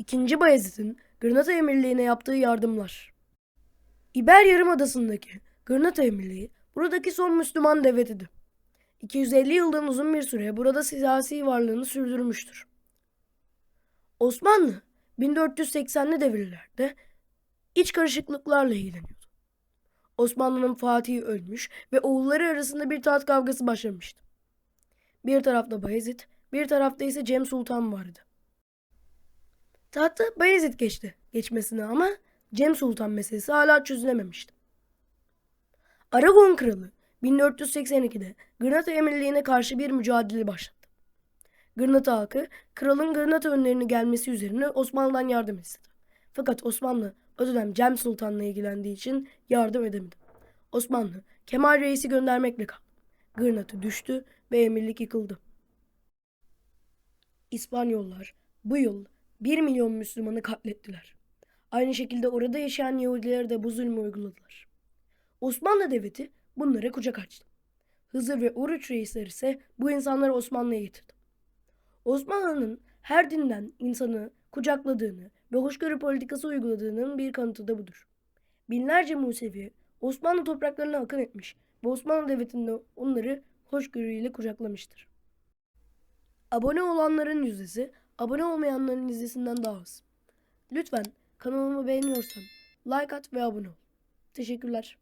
II. Bayezid'in Granada Emirliği'ne yaptığı yardımlar. İber Yarımadası'ndaki Granada Emirliği buradaki son Müslüman devletidir. 250 yıldan uzun bir süre burada siyasi varlığını sürdürmüştür. Osmanlı 1480'li devirlerde iç karışıklıklarla ilgileniyordu. Osmanlı'nın Fatih'i ölmüş ve oğulları arasında bir taht kavgası başlamıştı. Bir tarafta Bayezid, bir tarafta ise Cem Sultan vardı. Tahta Bayezid geçti geçmesine ama Cem Sultan meselesi hala çözülememişti. Aragon Kralı 1482'de Granada Emirliği'ne karşı bir mücadele başlattı. Granada halkı kralın Granada önlerine gelmesi üzerine Osmanlı'dan yardım istedi. Fakat Osmanlı o dönem Cem Sultan'la ilgilendiği için yardım edemedi. Osmanlı Kemal Reis'i göndermekle kaldı. Granada düştü ve emirlik yıkıldı. İspanyollar bu yıl 1 milyon Müslümanı katlettiler. Aynı şekilde orada yaşayan Yahudilere de bu zulmü uyguladılar. Osmanlı Devleti bunlara kucak açtı. Hızır ve Oruç reisler ise bu insanları Osmanlı'ya getirdi. Osmanlı'nın her dinden insanı kucakladığını ve hoşgörü politikası uyguladığının bir kanıtı da budur. Binlerce Musevi Osmanlı topraklarına akın etmiş ve Osmanlı Devleti'nde onları hoşgörüyle kucaklamıştır. Abone olanların yüzdesi abone olmayanların yüzdesinden daha az. Lütfen kanalımı beğeniyorsan like at ve abone ol. Teşekkürler.